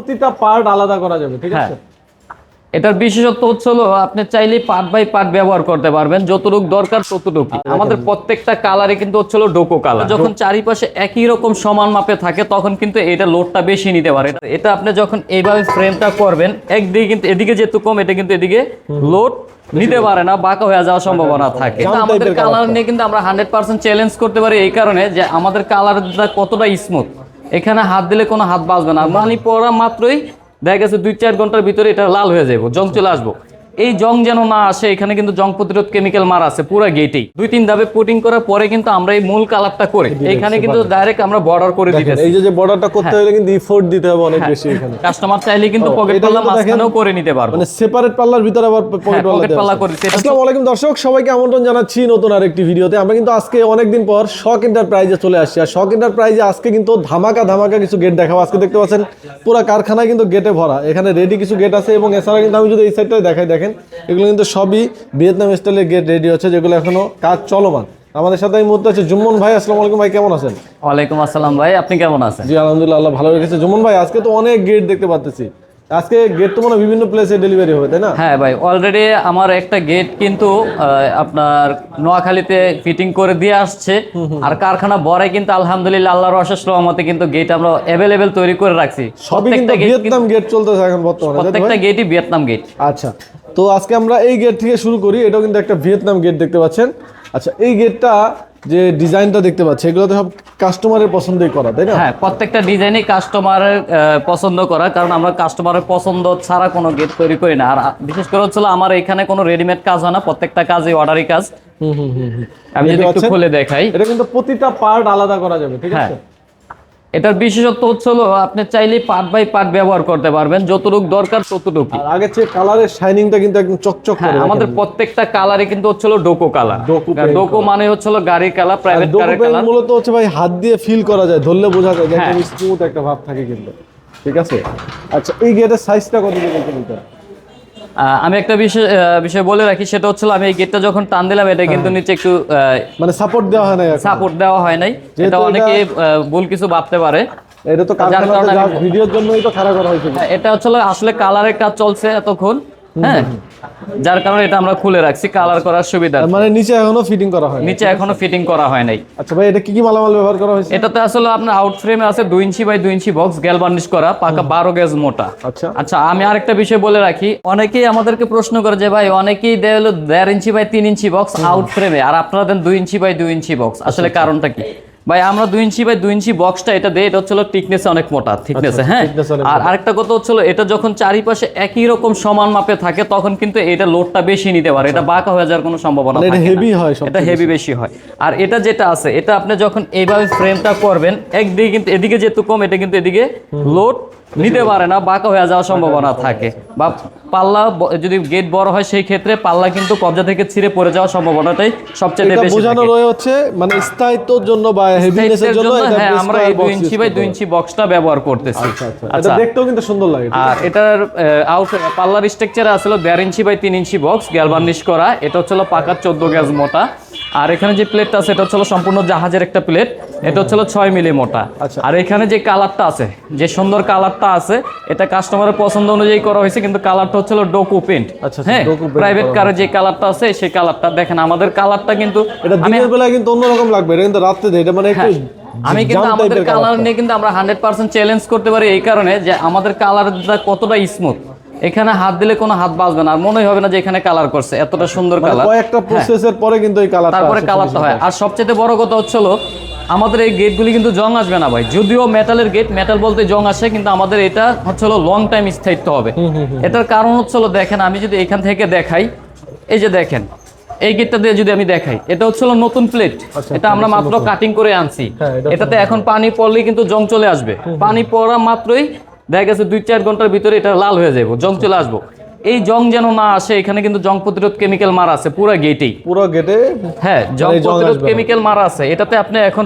প্রতিটা পার্ট আলাদা করা যাবে ঠিক হ্যাঁ। আছে? এটার বিশেষত্ব হচ্ছে হলো আপনি চাইলে পার্ট বাই পার্ট ব্যবহার করতে পারবেন যতটুকু দরকার ততটুকু আমাদের প্রত্যেকটা কালারে কিন্তু হচ্ছে হলো ডোকো কালার যখন চারিপাশে একই রকম সমান মাপে থাকে তখন কিন্তু এটা লোডটা বেশি নিতে পারে। এটা- এটা আপনি যখন এইভাবে ফ্রেমটা করবেন একদিকে কিন্তু এদিকে যেহেতু কম এটা কিন্তু এদিকে লোড নিতে পারে না বাঁকা হয়ে যাওয়ার সম্ভাবনা থাকে। আমাদের কালার নিয়ে কিন্তু আমরা হান্ড্রেড পার্সেন্ট চ্যালেঞ্জ করতে পারি এই কারণে যে আমাদের কালারটা কতটা স্মুথ এখানে হাত দিলে কোনো হাত বাঁচবে না। মানি পড়া মাত্রই দেখা গেছে দুই চার ঘণ্টার ভিতরে এটা লাল হয়ে যাব জং চলে আসব। এই জং যেন না আসে এখানে কিন্তু জং প্রতিরোধ কেমিক্যাল মারা আছে পুরো গেটেই দুই তিন ধাপে পুটিং করার পরে কিন্তু আমরা এই মূল কালারটা করে এখানে কিন্তু ডাইরেক্ট আমরা বর্ডার করে দিতেছি। এই যে বর্ডারটা করতে হলে কিন্তু ইফোর্ট দিতে হবে অনেক বেশি এখানে। কাস্টমার চাইলে কিন্তু পকেট পাল্লা মাঝখানেও করে নিতে পারব। মানে সেপারেট পাল্লার ভিতরে আবার পকেট হ্যাঁ, পাল্লা। করে। এটা আসসালামু আলাইকুম দর্শক সবাইকে আমন্ত্রণ জানাচ্ছি নতুন আরেকটি ভিডিওতে। আমরা কিন্তু আজকে অনেকদিন পর শক এন্টারপ্রাইজে চলে আসছি। আর শক এন্টারপ্রাইজে আজকে কিন্তু ধামাকা ধামাকা কিছু গেট দেখাবো। আজকে দেখতে পাচ্ছেন পুরো কারখানায় কিন্তু গেটে ভরা। এখানে রেডি কিছু গেট আছে এবং এছাড়া কিন্তু আমি যদি এই সাইডটাই দেখাই দেখেন এগুলো কিন্তু সবই ভিয়েতনাম স্টাইলের গেট রেডি হচ্ছে যেগুলো এখনও কাজ চলমান। আমাদের সাথে এই মুহূর্তে আছে জুম্মন ভাই আসসালামু আলাইকুম ভাই কেমন আছেন? ওয়ালাইকুম আসসালাম ভাই আপনি কেমন আছেন? জি আলহামদুলিল্লাহ আল্লাহ ভালো রেখেছে। জুম্মন ভাই আজকে তো অনেক গেট দেখতে পাচ্ছি আজকে গেট তো মানে বিভিন্ন প্লেসে ডেলিভারি হবে তাই না? হ্যাঁ ভাই অলরেডি আমার একটা গেট কিন্তু আপনার নোয়াখালীতে ফিটিং করে দিয়ে আসছে। আর কারখানা বড়াই কিন্তু আলহামদুলিল্লাহ আল্লাহর অশেষ রহমতে কিন্তু গেট আমরা অ্যাভেলেবেল তৈরি করে রাখছি। সবই কিন্তু প্রত্যেকটা গেট ভিয়েতনাম গেট চলতেছে এখন বর্তমানে প্রত্যেকটা গেটই ভিয়েতনাম গেট আচ্ছা। তো আজকে আমরা এই গেট থেকে শুরু করি। এটাও কিন্তু একটা ভিয়েতনাম গেট দেখতে পাচ্ছেন। আচ্ছা এই গেটটা যে ডিজাইনটা দেখতে পাচ্ছি এগুলো তো সব কাস্টমারের পছন্দই করা তাই না? হ্যাঁ প্রত্যেকটা ডিজাইনই কাস্টমারের পছন্দ করা কারণ আমরা কাস্টমারের পছন্দ ছাড়া কোনো গেট তৈরি করি না। আর বিশেষ করে হচ্ছিল আমার এখানে কোনো রেডিমেড কাজ হয় না প্রত্যেকটা কাজই অর্ডারি কাজ। হুম হুম হুম হুম। আমি যদি একটু খুলে দেখাই। এটা কিন্তু প্রতিটা পার্ট আলাদা করা যাবে ঠিক হ্যাঁ। আছে? এটার বিশেষত্ব হচ্ছে হলো আপনি চাইলে পার্ট বাই পার্ট ব্যবহার করতে পারবেন যতটুকু দরকার ততটুকু আর আগের চেয়ে কালারের শাইনিংটা কিন্তু একদম চকচক হ্যাঁ করে আমাদের প্রত্যেকটা কালারে কিন্তু হচ্ছিল ডোকো কালার ডোকো মানে হচ্ছিল গাড়ির কালার প্রাইভেট পেন কালার মূলত হচ্ছে ভাই হাত দিয়ে ফিল করা যায় ধরলে বোঝা যায় যে হ্যাঁ। একদম স্মুথ একটা ভাব থাকে কিন্তু। ঠিক আছে? আচ্ছা এই গেটের সাইজটা কত বলতে আমি একটা বিষয় বিষয় বলে রাখি সেটা হচ্ছিল আমি এই গেটটা যখন টান দিলাম এটা কিন্তু হ্যাঁ। নিচে একটু মানে সাপোর্ট দেওয়া হয় নাই সাপোর্ট দেওয়া হয় নাই। এটা অনেকে ভুল কিছু ভাবতে পারে। এটা তো কারণে ভিডিওর জন্যই তো খারাপ করা হয়েছে। হ্যাঁ, এটা হচ্ছে আসলে কালারের কাজ চলছে এতক্ষণ। হ্যাঁ যার কারণে এটা আমরা খুলে রাখছি কালার করার সুবিধা মানে নিচে এখনও ফিটিং করা হয় নিচে এখনও ফিটিং করা হয় নাই। আচ্ছা ভাই এটা কি কি মালামাল ব্যবহার করা হয়েছে? এটাতে আসলে আপনার আউট ফ্রেমে আছে দুই ইঞ্চি বাই দুই ইঞ্চি বক্স গ্যাল বার্নিশ করা পাকা বারো গেজ মোটা। আচ্ছা। আচ্ছা আমি আরেকটা বিষয় বলে রাখি অনেকেই আমাদেরকে প্রশ্ন করে যে ভাই অনেকেই দেয় হলো দেড় ইঞ্চি বাই তিন ইঞ্চি বক্স আউট ফ্রেমে আর আপনারা দেন দুই ইঞ্চি বাই দুই ইঞ্চি বক্স আসলে কারণটা কি? ভাই আমরা দুই ইঞ্চি বাই দুই ইঞ্চি বক্সটা এটা দেয় এটা হচ্ছিল টিকনেস অনেক মোটা থিকনেসে হ্যাঁ? আর আরেকটা কথা হচ্ছিল এটা যখন চারিপাশে একই রকম সমান মাপে থাকে তখন কিন্তু এটা লোডটা বেশি নিতে পারে এটা বাঁকা হয়ে যাওয়ার কোনো সম্ভাবনা মানে এটা হেভি হয় সব এটা হেভি বেশি। হয়। আর এটা যেটা আছে এটা আপনি যখন এইভাবে ফ্রেমটা করবেন একদিকে কিন্তু এদিকে যেহেতু কম এটা কিন্তু এদিকে লোড নিতে পারে না বাঁকা হয়ে যাওয়ার সম্ভাবনা থাকে। বা পাল্লা যদি গেট বড় হয় সেই ক্ষেত্রে পাল্লা কিন্তু কবজা থেকে ছিঁড়ে পড়ে যাওয়ার সম্ভাবনাটাই সবচেয়ে বেশি বোঝানো। রয়ে হচ্ছে মানে স্থায়িত্বর জন্য বা হেভিনেসের জন্য হ্যাঁ আমরা এই দুই ইঞ্চি বাই করতে দুই ইঞ্চি বক্সটা ব্যবহার করতেছি। আচ্ছা আচ্ছা এটা আচ্ছা। দেখতেও কিন্তু সুন্দর লাগে আর এটার আউট পাল্লার স্ট্রাকচারে আসলে দেড় ইঞ্চি বাই তিন ইঞ্চি বক্স গ্যালবার্নিশ করা। এটা হচ্ছিল পাকার চোদ্দ গ্যাস মোটা। আর এখানে যে প্লেটটা আছে এটা হচ্ছিল সম্পূর্ণ জাহাজের একটা প্লেট এটা হচ্ছিল ছয় মিলি মোটা। আচ্ছা। আর এখানে যে কালারটা আছে যে সুন্দর কালারটা আছে এটা কাস্টমারের পছন্দ অনুযায়ী করা হয়েছে কিন্তু কালারটা হচ্ছিল ডোকো পেন্ট আচ্ছা, হ্যাঁ প্রাইভেট করা যে কালারটা আছে সেই কালারটা দেখেন আমাদের কালারটা কিন্তু এটা দিনের বেলা কিন্তু অন্যরকম লাগবে এটা কিন্তু দেয় এটা মানে একটু আমি কিন্তু আমাদের কালার নিয়ে কিন্তু আমরা হান্ড্রেড পার্সেন্ট চ্যালেঞ্জ করতে পারি এই কারণে যে আমাদের কালারটা কতটা স্মুথ এখানে হাত দিলে কোনো হাত বাজবে না আর মনেই হবে না যে এখানে কালার করছে এতটা সুন্দর মানে কালার কয়েকটা প্রসেসের পরে কিন্তু এই কালারটা তারপরে কালারটা হয়। আর সবচেয়ে বড় কথা হচ্ছিল আমাদের এই গেটগুলি কিন্তু জং আসবে না ভাই। যদিও মেটালের গেট মেটাল বলতে জং আসে কিন্তু আমাদের এটা হচ্ছে লং টাইম স্থায়িত্ব হবে। এটার কারণ হচ্ছে দেখেন আমি যদি এখান থেকে দেখাই এই যে দেখেন এই গেটটা দিয়ে যদি আমি দেখাই এটা হচ্ছে নতুন প্লেট আচ্ছা, এটা আমরা মাত্র কাটিং করে আনছি। হ্যাঁ, এটাতে এখন পানি পড়লেই কিন্তু জং চলে আসবে। পানি পড়া মাত্রই দেখা গেছে দুই চার ঘণ্টার ভিতরে এটা লাল হয়ে যাব জং চলে আসব। এই জং যেন না আসে এখানে কিন্তু জং প্রতিরোধ কেমিক্যাল মারা আছে পুরো গেটেই পুরো গেটে হ্যাঁ জং মানে প্রতিরোধ কেমিক্যাল মারা আছে এটাতে আপনি এখন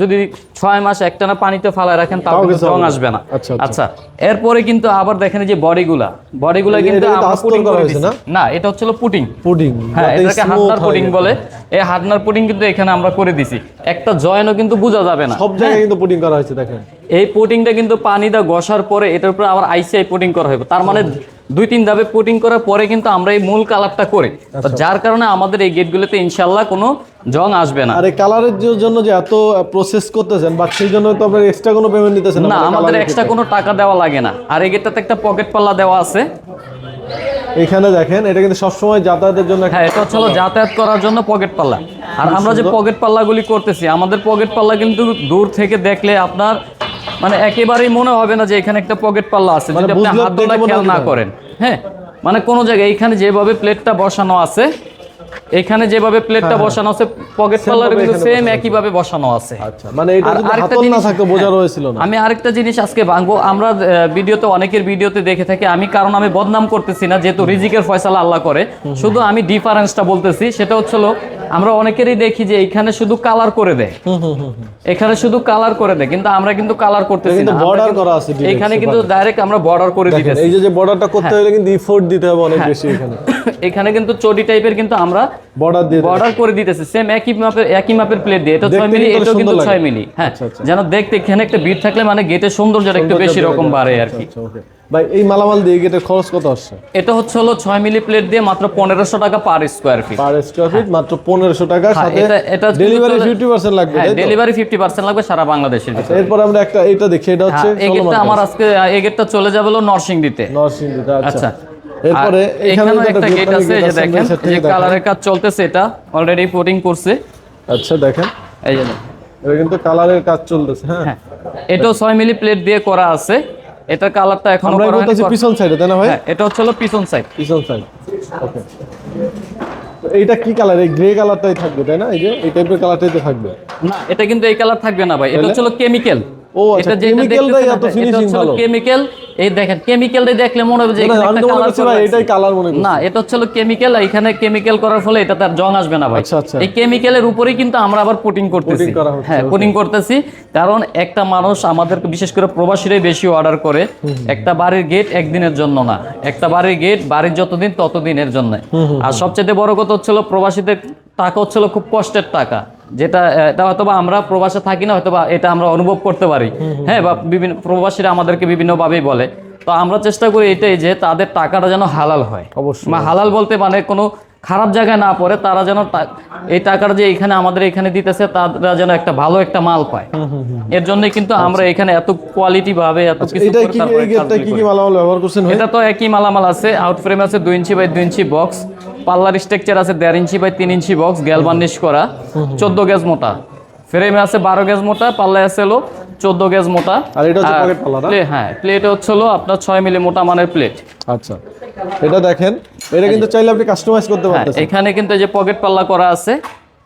যদি ছয় মাস একটানা পানিতে ফালায় রাখেন তাও কিন্তু জং আসবে না। আচ্ছা, আচ্ছা। আচ্ছা এরপরে কিন্তু আবার দেখেন যে বডিগুলা বডিগুলা কিন্তু আমরা পুটিং করে দিছি। না? না এটা হচ্ছিল পুটিং পুডিং হ্যাঁ এটাকে হার্ডনার পুডিং বলে। এই হার্ডনার পুডিং কিন্তু এখানে আমরা করে দিছি। একটা জয়েনও কিন্তু বোঝা যাবে না। সব জায়গায় কিন্তু পুডিং করা হয়েছে দেখেন। এই পুটিংটা কিন্তু পানি দা ঘষার পরে এটার উপরে আবার আইসিআই পুটিং করা হবে তার মানে দুই তিন ধাপে কোটিং করার পরে কিন্তু আমরা এই মূল কালারটা করি। যার কারণে আমাদের এই গেটগুলোতে ইনশাল্লাহ কোনো জং আসবে না। আর এই কালারের জন্য যে এত প্রসেস করতেছেন বা সেই জন্য তো আপনার এক্সট্রা কোনো পেমেন্ট নিতেছেন না আমাদের এক্সট্রা কোনো টাকা দেওয়া লাগে না। আর এই গেটটাতে একটা পকেট পাল্লা দেওয়া আছে। এখানে দেখেন এটা কিন্তু সবসময় যাতায়াতের জন্য হ্যাঁ এটা হচ্ছে হলো যাতায়াত করার জন্য পকেট পাল্লা আর আমরা যে পকেট পাল্লাগুলি করতেছি আমাদের পকেট পাল্লা কিন্তু দূর থেকে দেখলে আপনার মানে একেবারেই মনে হবে না যে এখানে একটা পকেট পাল্লা আছে মানে যদি আপনি হাত খেয়াল না না। করেন হ্যাঁ মানে কোনো জায়গায় এইখানে যেভাবে প্লেটটা বসানো আছে এখানে যেভাবে প্লেটটা বসানো আছে পকেট পাল্লার কিন্তু হ্যাঁ, সেম বসানো একইভাবে বসানো আছে। আচ্ছা মানে এটা যদি হাতল না থাকতো বোঝা রয়েছিল না। আমি আরেকটা জিনিস আজকে ভাঙবো। আমরা ভিডিওতে অনেকের ভিডিওতে দেখে থাকি আমি কারণ আমি বদনাম করতেছি না যেহেতু রিজিকের ফয়সালা আল্লাহ করে। শুধু আমি ডিফারেন্সটা বলতেছি সেটা হচ্ছে আমরা অনেকেরই দেখি যে এখানে শুধু কালার করে দেয়। এখানে শুধু কালার করে দেয় কিন্তু আমরা কিন্তু কালার করতেছি কিন্তু না। কিন্তু- করা আছে এখানে কিন্তু ডাইরেক্ট আমরা বর্ডার করে দিতেছি। এই যে যে বর্ডারটা হ্যাঁ। করতে হলে কিন্তু ইফোর্ট দিতে হবে অনেক বেশি এখানে। এখানে কিন্তু চটি টাইপের কিন্তু আমরা বর্ডার দিয়ে বর্ডার করে দিতেছে। সেম একই মাপের একই মাপের প্লেট দিয়ে। এটা দেখতে ছয় মিলি কিন্তু এটাও কিন্তু সুন্দর ছয় মিলি। হ্যাঁ আচ্ছা, আচ্ছা। যেন দেখতে এখানে একটা বিট থাকলে মানে গেটের সৌন্দর্যটা একটু বেশি রকম বাড়ে আর কি। আচ্ছা, ভাই এই মালামাল দিয়ে গেটের খরচ কত আসছে? এটা হচ্ছে হলো ছয় মিলি প্লেট দিয়ে মাত্র পনেরোশো টাকা per square feet per square feet মাত্র পনেরোশো টাকা হ্যাঁ, সাথে এটা- এটা ডেলিভারি চলে- ফিফটি পার্সেন্ট লাগবে হ্যাঁ? ডেলিভারি ফিফটি পার্সেন্ট লাগবে সারা বাংলাদেশের আচ্ছা, এরপর আমরা একটা এটা দেখি এটা হচ্ছে হ্যাঁ, এই গেটটা আমার আজকে এই গেটটা চলে যাবে হলো নরসিংদীতে। নরসিংদীতে আচ্ছা। আচ্ছা। এরপরে এখানেও একটা গেট আছে যে দেখেন যে কালারের কাজ চলতেছে এটা অলরেডি পোটিং করছে। আচ্ছা দেখেন। এই যে এটা কিন্তু কালারের কাজ চলতেছে হ্যাঁ। হ্যাঁ এটাও ছয় মিলি প্লেট দিয়ে করা আছে। এটার কালারটা এখনও আমরা। বলতেছি পিছন সাইডে তাই না ভাই? হ্যাঁ এটা হচ্ছে হলো পিছন সাইড পিছন সাইড ওকে এইটা কি কালার এই গ্রে কালারটাই থাকবে তাই না? এই যে এই টাইপের কালারটাই তো থাকবে। না এটা কিন্তু এই কালার থাকবে না ভাই এটা হচ্ছে কেমিক্যাল ও আচ্ছা কেমিক্যালটাই এত ফিনিশিং ভালো। কেমিক্যাল এই দেখেন কেমিক্যালটাই দেখলে মনে হবে যে মনে এটাই কালার মনে না এটা হচ্ছে কেমিক্যাল এখানে কেমিক্যাল করার ফলে এটা তার জং আসবে না ভাই। আচ্ছা, আচ্ছা। এই কেমিক্যালের উপরেই কিন্তু আমরা আবার পুটিং করতেছি। হ্যাঁ. পুটিং করতেছি। কারণ একটা মানুষ আমাদের বিশেষ করে প্রবাসীরাই বেশি অর্ডার করে একটা বাড়ির গেট একদিনের জন্য না। একটা বাড়ির গেট বাড়ির যতদিন ততদিনের জন্য। আর সবচেয়ে বড় কথা হচ্ছিল প্রবাসীদের টাকা হচ্ছিল খুব কষ্টের টাকা। যেটা এটা হয়তোবা আমরা প্রবাসে থাকি না অথবা এটা আমরা অনুভব করতে পারি। হ্যাঁ বা বিভিন্ন প্রবাসীরা আমাদেরকে বিভিন্নভাবেই বলে। তো আমরা চেষ্টা করি এটাই যে তাদের টাকাটা যেন হালাল হয়। অবশ্যই। হালাল বলতে মানে কোনো খারাপ জায়গায় না পড়ে তারা যেন এই টাকাটা যে এখানে আমাদের এখানে দিতেছে তারা যেন একটা ভালো একটা মাল পায়। এর জন্য কিন্তু আমরা আচ্ছা। এখানে এত কোয়ালিটি ভাবে এত আচ্ছা, কিছু এটা কি এই কি কি মালামাল ব্যবহার করছেন এটা তো একই মালামাল আছে আউট ফ্রেম আছে 2 ইঞ্চি বাই 2 ইঞ্চি বক্স পাল্লার স্ট্রাকচার আছে 1.5 ইঞ্চি বাই 3 ইঞ্চি বক্স গ্যালভানিশ করা 14 গ্যাস মোটা। ফ্রেমে আছে 12 গ্যাস মোটা পাল্লায় আছে লোক 14 গেজ মোটা। আর এটা হচ্ছে পকেট পাল্লা না? হ্যাঁ প্লেট হচ্ছে হলো আপনার 6 মিলি মোটা মানের প্লেট আচ্ছা এটা দেখেন এটা কিন্তু চাইলে আপনি কাস্টমাইজ করতে হ্যাঁ, পারতেছেন। এখানে কিন্তু যে পকেট পাল্লা করা আছে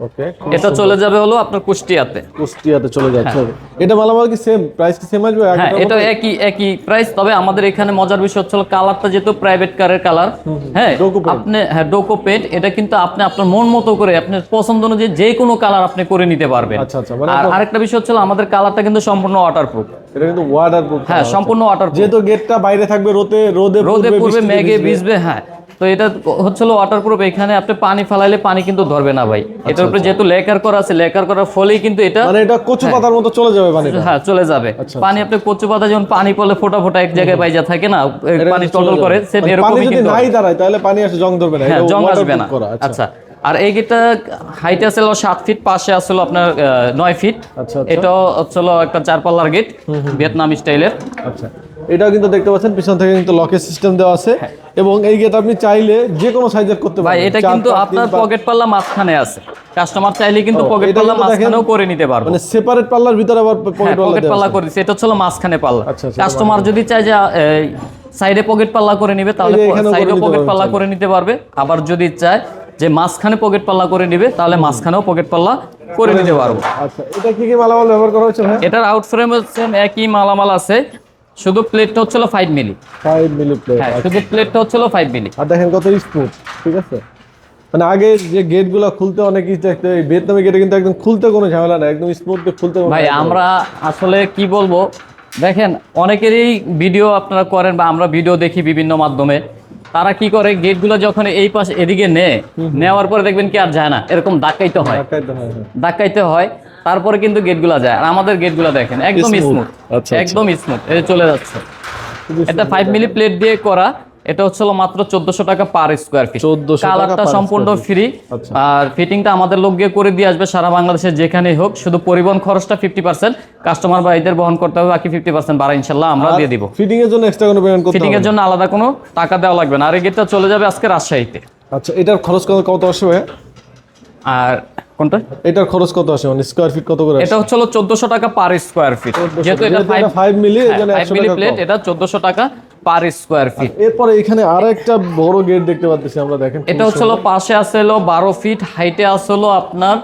ওকে এটা চলে যাবে হলো আপনার কুষ্টিয়াতে। কুষ্টিয়াতে চলে যাচ্ছে। এটা মালামাল কি সেম প্রাইস কি সেম আসবে? হ্যাঁ এটা একই একই প্রাইস তবে আমাদের এখানে মজার বিষয় হচ্ছে কালারটা যেহেতু প্রাইভেট কারের কালার হ্যাঁ আপনি হ্যাঁ ডোকো পেন্ট এটা কিন্তু আপনি আপনার মন মতো করে আপনার পছন্দ অনুযায়ী যে কোনো কালার আপনি করে নিতে পারবেন। আচ্ছা, আচ্ছা, মানে আর আরেকটা বিষয় হচ্ছে আমাদের কালারটা কিন্তু সম্পূর্ণ ওয়াটারপ্রুফ এটা কিন্তু ওয়াটারপ্রুফ হ্যাঁ সম্পূর্ণ ওয়াটারপ্রুফ যেহেতু গেটটা বাইরে থাকবে রোদে রোদে রোদে বৃষ্টিতে মেঘে। ভিজবে হ্যাঁ। তো এটা হচ্ছিল ওয়াটারপ্রুফ এখানে আপনি পানি ফেলাইলে পানি কিন্তু ধরবে না ভাই। এটার উপরে যেহেতু লেকার করা আছে লেকার করার ফলেই কিন্তু এটা মানে এটা কচু পাতার মতো চলে যাবে পানিটা? হ্যাঁ চলে যাবে। আচ্ছা, পানি আপনি কচু পাতা যেমন পানি পড়লে ফোটা ফোটা এক জায়গায় বাইজা থাকে না পানি টলটল করে। সেম মানে পানি যদি নাই দাঁড়ায় তাহলে পানি আসে জং ধরবে না। হ্যাঁ এটা জং আসবে না। করা, আচ্ছা। আচ্ছা আর এই গেটটা হাইট আছে হলো সাত ফিট পাশে আসলো আপনার নয় ফিট আচ্ছা, আচ্ছা। এটাও হচ্ছিল একটা চার পাল্লার গেট ভিয়েতনাম স্টাইলের আচ্ছা। এটাও কিন্তু দেখতে পাচ্ছেন পিছন থেকে কিন্তু লকের সিস্টেম দেওয়া আছে। হ্যাঁ। এবং এই গেট আপনি চাইলে যে কোনো সাইজের করতে পারবেন। এটা কিন্তু আপনার পকেট পাল্লা মাঝখানে আছে। কাস্টমার চাইলে কিন্তু পকেট পাল্লা মাঝখানেও করে নিতে পারব। মানে সেপারেট পাল্লার ভিতরে আবার হ্যাঁ পকেট পকেট পাল্লা করে দিচ্ছে এটা হচ্ছে মাঝখানে পাল্লা আচ্ছা, আচ্ছা, কাস্টমার যদি চায় যে সাইডে পকেট পাল্লা করে নিবে তাহলে সাইডে পকেট পাল্লা করে নিতে পারবে। আবার যদি চায় যে মাঝখানে পকেট পাল্লা করে নিবে তাহলে মাঝখানেও পকেট পাল্লা করে নিতে পারব। আচ্ছা এটা কি কি মালামাল ব্যবহার করা হচ্ছে এটার আউট ফ্রেম হচ্ছে একই মালামাল আছে। শুধু প্লেটটা হচ্ছিল five milli five milli plate হ্যাঁ শুধু প্লেটটা হচ্ছিল ফাইভ মিলি আর দেখেন কত স্মুথ ঠিক আছে? মানে আগে যে গেটগুলো খুলতে অনেক কিছু দেখতে এই ভিয়েতনামি গেটে কিন্তু একদম খুলতে কোনো ঝামেলা নাই একদম স্মুথ খুলতে ভাই আমরা আসলে কি বলব? দেখেন অনেকেরই ভিডিও আপনারা করেন বা আমরা ভিডিও দেখি বিভিন্ন মাধ্যমে। তারা কি করে? গেটগুলো যখন এই পাশে এদিকে নেয় নেওয়ার পরে দেখবেন কি আর যায় না। এরকম ধাক্কাইতে হয়। ধাক্কাই তো হয়, হয়। তারপরে কিন্তু গেটগুলো যায়। আর আমাদের গেটগুলো দেখেন একদম স্মুথ একদম স্মুথ এই চলে যাচ্ছে। এটা ফাইভ মিলি প্লেট দিয়ে করা। এটা হচ্ছিল মাত্র চোদ্দশো টাকা পার স্কোয়ার ফিট 1400 টাকা কালারটা সম্পূর্ণ ফ্রি আচ্ছা। আর ফিটিংটা আমাদের লোক গিয়ে করে দিয়ে আসবে সারা বাংলাদেশের যেখানেই হোক। শুধু পরিবহন খরচটা ফিফটি পার্সেন্ট কাস্টমার বা এদের বহন করতে হবে বাকি ফিফটি পার্সেন্ট ভাড়া ইনশাল্লাহ আমরা দিয়ে দিব। ফিটিং এর জন্য এক্সট্রা কোনো পেমেন্ট করতে ফিটিং এর জন্য আলাদা কোনো টাকা দেওয়া লাগবে না। আর এই গেটটা চলে যাবে আজকে রাজশাহীতে। আচ্ছা এটার খরচ কত কত আসে ভাই আর কোনটা? এটার খরচ কত আসে? মানে স্কোয়ার ফিট কত করে এটা হচ্ছে চোদ্দশো টাকা পার স্কোয়ার ফিট যেহেতু এটা যেহেতু ফাইভ এটা মিলি এই জন্য ফাইভ একশো মিলি প্লেট এটা চোদ্দশো টাকা পার স্কোয়ার ফিট এরপরে এখানে আর একটা বড় গেট দেখতে পাচ্ছি আমরা দেখেন এটা হচ্ছে পাশে আছে হলো বারো ফিট হাইটে আছে হলো আপনার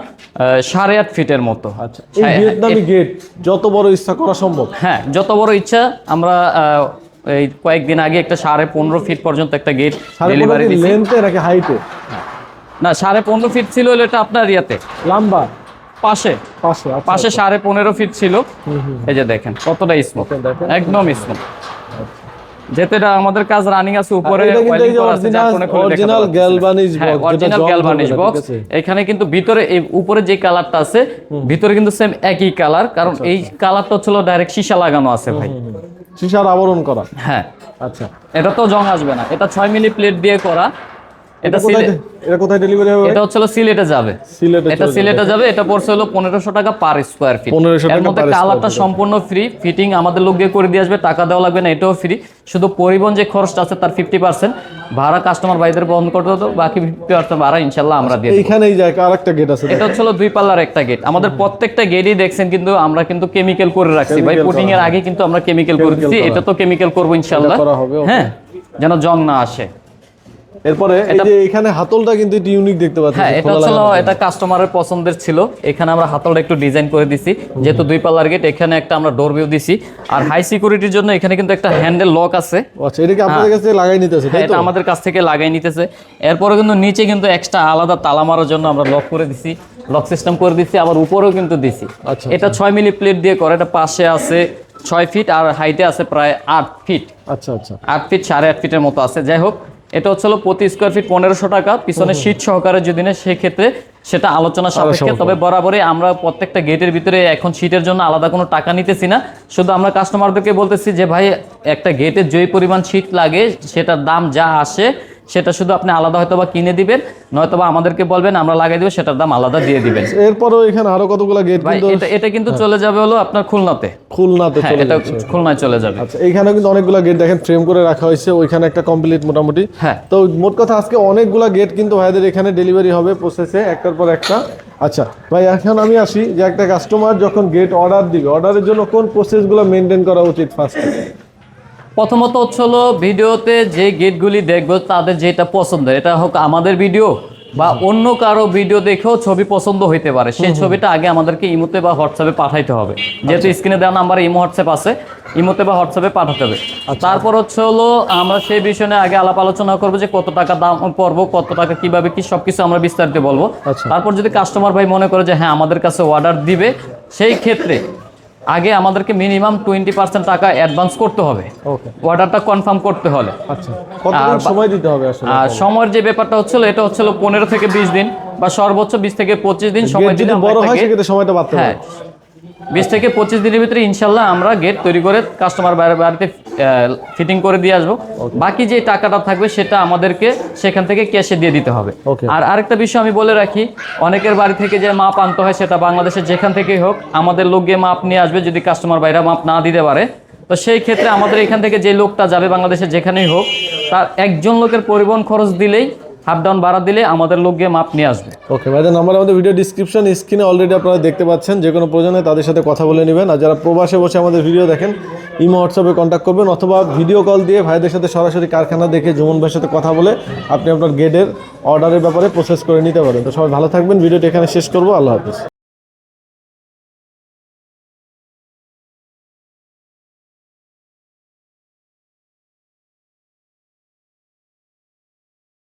সাড়ে আট ফিটের মতো। আচ্ছা এই ভিয়েতনামি গেট যত বড় ইচ্ছা করা সম্ভব। হ্যাঁ যত বড় ইচ্ছা আমরা আহ, এই কয়েকদিন আগে একটা সাড়ে পনেরো ফিট পর্যন্ত একটা গেট ডেলিভারি দিচ্ছি লেন্থে নাকি হাইটে না সাড়ে পনেরো ফিট ছিল এটা আপনার ইয়াতে। লম্বা? পাশে। পাশে আচ্ছা, পাশে সাড়ে পনেরো ফিট ছিল। এই যে দেখেন কতটা স্মুথ একদম স্মুথ এটা আমাদের কাজ রানিং আছে উপরে হ্যাঁ, যেটা? এখানে কিন্তু ভিতরে এই উপরে যে কালারটা আছে ভিতরে কিন্তু সেম একই কালার কারণ আচ্ছা, এই কালারটা ছিল ডাইরেক্ট সীসা লাগানো আছে ভাই। সীসার আবরণ করা। হ্যাঁ। আচ্ছা। এটা তো জং আসবে না। এটা ছয় মিলি প্লেট দিয়ে করা। এটা কোথায় এটা কোথায় ডেলিভারি হবে? এটা হচ্ছে সিলেটে যাবে। সিলেটে এটা সিলেটে যাবে এটা পড়ছে হলো পনেরোশো টাকা পার স্কোয়ার ফিট 1500 এর টাকা মধ্যে কালারটা সম্পূর্ণ ফ্রি ফিটিং আমাদের লোক দিয়ে করে দিয়ে আসবে টাকা দেওয়া লাগবে না এটাও ফ্রি শুধু পরিবহন যে খরচটা আছে তার ফিফটি পার্সেন্ট ভাড়া কাস্টমার ভাইদের বহন করতে হতো বাকি ফিফটি পার্সেন্ট ভাড়া ইনশাল্লাহ আমরা দিয়ে দেব। এইখানে এই আরেকটা গেট আছে এটা হচ্ছে দুই পাল্লার একটা গেট আমাদের প্রত্যেকটা গেটই দেখছেন কিন্তু আমরা কিন্তু কেমিক্যাল করে রাখছি। ভাই পুটিং এর আগে কিন্তু আমরা কেমিক্যাল করে দিচ্ছি এটা তো কেমিক্যাল করব okay. হ্যাঁ যেন জং না আসে। এরপরে এই যে এখানে হাতলটা কিন্তু একটু ইউনিক দেখতে পাচ্ছি হ্যাঁ এটা লাগানো। এটা কাস্টমারের পছন্দের ছিল। এখানে আমরা হাতলটা একটু ডিজাইন করে দিছি। যেহেতু দুই পাল্লার গেট এখানে একটা আমরা ডোর ভিউ দিছি। আর হাই সিকিউরিটির জন্য এখানে কিন্তু একটা হ্যান্ডেল লক আছে। আচ্ছা এটা কি আপনাদের কাছে লাগাই নিতেছে হ্যাঁ, তাই এটা আমাদের কাছ থেকে লাগাই নিতেছে। এরপরে কিন্তু নিচে কিন্তু এক্সট্রা আলাদা তালা মারার জন্য আমরা লক করে দিছি। লক সিস্টেম করে দিছি আবার উপরেও কিন্তু দিছি। আচ্ছা, এটা ছয় মিলি প্লেট দিয়ে করে এটা পাশে আছে ছয় ফিট আর হাইটে আছে প্রায় আট ফিট আচ্ছা আচ্ছা। আট ফিট সাড়ে আট ফিটের মতো আছে। যাই হোক এটা হচ্ছে প্রতি স্কোয়ার ফিট পনেরোশো টাকা। পিছনে সিট সহকারে যদি না সেক্ষেত্রে সেটা আলোচনা সাপেক্ষে। তবে বরাবরই আমরা প্রত্যেকটা গেটের ভিতরে এখন সিটের জন্য আলাদা কোনো টাকা নিতেছি না। শুধু আমরা কাস্টমারদেরকে বলতেছি যে ভাই একটা গেটের যেই পরিমাণ সিট লাগে সেটার দাম যা আসে সেটা শুধু আপনি আলাদা হয়তো বা কিনে দিবেন নয়তো বা আমাদেরকে বলবেন আমরা লাগাই দেবো সেটার দাম আলাদা দিয়ে দিবেন। এরপরও এখানে আরও কতগুলো গেট কিন্তু এটা এটা কিন্তু চলে যাবে হলো আপনার খুলনাতে। খুলনাতে হ্যাঁ চলে এটা খুলনায় চলে যাবে। আচ্ছা এইখানে কিন্তু অনেকগুলো গেট দেখেন ফ্রেম করে রাখা হয়েছে ওইখানে একটা কমপ্লিট মোটামুটি। হ্যাঁ। তো মোট কথা আজকে অনেকগুলা গেট কিন্তু ভাইদের এখানে ডেলিভারি হবে প্রসেসে একটার পর একটা। আচ্ছা ভাই এখন আমি আসি যে একটা কাস্টমার যখন গেট অর্ডার দিবে অর্ডারের জন্য কোন প্রসেসগুলো মেনটেন করা উচিত ফার্স্ট প্রথমত হচ্ছে হলো ভিডিওতে যে গেটগুলি দেখব তাদের যেটা পছন্দ এটা হোক আমাদের ভিডিও বা অন্য কারও ভিডিও দেখেও ছবি পছন্দ হইতে পারে। সেই ছবিটা আগে আমাদেরকে ইমোতে বা হোয়াটসঅ্যাপে পাঠাইতে হবে। যেহেতু স্ক্রিনে দেওয়া নাম্বার ইমো হোয়াটসঅ্যাপ আছে ইমোতে বা হোয়াটসঅ্যাপে পাঠাতে হবে। তারপর হচ্ছে হলো আমরা সেই বিষয় নিয়ে আগে আলাপ আলোচনা করব যে কত টাকা দাম পড়ব কত টাকা কীভাবে কি সবকিছু আমরা বিস্তারিত বলব। আচ্ছা। তারপর যদি কাস্টমার ভাই মনে করে যে হ্যাঁ আমাদের কাছে অর্ডার দিবে সেই ক্ষেত্রে আগে আমাদেরকে মিনিমাম টোয়েন্টি পার্সেন্ট টাকা অ্যাডভান্স করতে হবে। অর্ডারটা কনফার্ম করতে হলে। আচ্ছা। সময় দিতে হবে আর সময়ের যে ব্যাপারটা হচ্ছিল এটা হচ্ছিল পনেরো থেকে বিশ দিন বা সর্বোচ্চ বিশ থেকে পঁচিশ দিন সময় দিলে বড় হয় সেক্ষেত্রে সময়টা বাড়তে হ্যাঁ। বিশ থেকে পঁচিশ দিনের ভিতরে ইনশাল্লাহ আমরা গেট তৈরি করে কাস্টমার বাইরে বাড়িতে ফিটিং করে দিয়ে আসব। বাকি যে টাকাটা থাকবে সেটা আমাদেরকে সেখান থেকে ক্যাশে দিয়ে দিতে হবে। আর আরেকটা বিষয় আমি বলে রাখি অনেকের বাড়ি থেকে যে মাপ আনতে হয় সেটা বাংলাদেশের যেখান থেকেই হোক আমাদের লোক গিয়ে মাপ নিয়ে আসবে যদি কাস্টমার বাইরে মাপ না দিতে পারে। তো সেই ক্ষেত্রে আমাদের এখান থেকে যে লোকটা যাবে বাংলাদেশের যেখানেই হোক তার একজন লোকের পরিবহন খরচ দিলেই হাফ ডাউন বাড়া দিলে আমাদের লোক গিয়ে মাপ নিয়ে আসবে। ওকে ভাইদের নাম্বার আমাদের ভিডিও ডিসক্রিপশন স্ক্রিনে অলরেডি আপনারা দেখতে পাচ্ছেন, যে কোনো প্রয়োজনে তাদের সাথে কথা বলে নেবেন। আর যারা প্রবাসে বসে আমাদের ভিডিও দেখেন, ইমো হোয়াটসঅ্যাপে কন্ট্যাক্ট করবেন, অথবা ভিডিও কল দিয়ে ভাইদের সাথে সরাসরি কারখানা দেখে জুমন ভাইয়ের সাথে কথা বলে আপনি আপনার গেটের অর্ডারের ব্যাপারে প্রসেস করে নিতে পারেন। তো সবাই ভালো থাকবেন ভিডিওটি এখানে শেষ করব। আল্লাহ হাফিজ।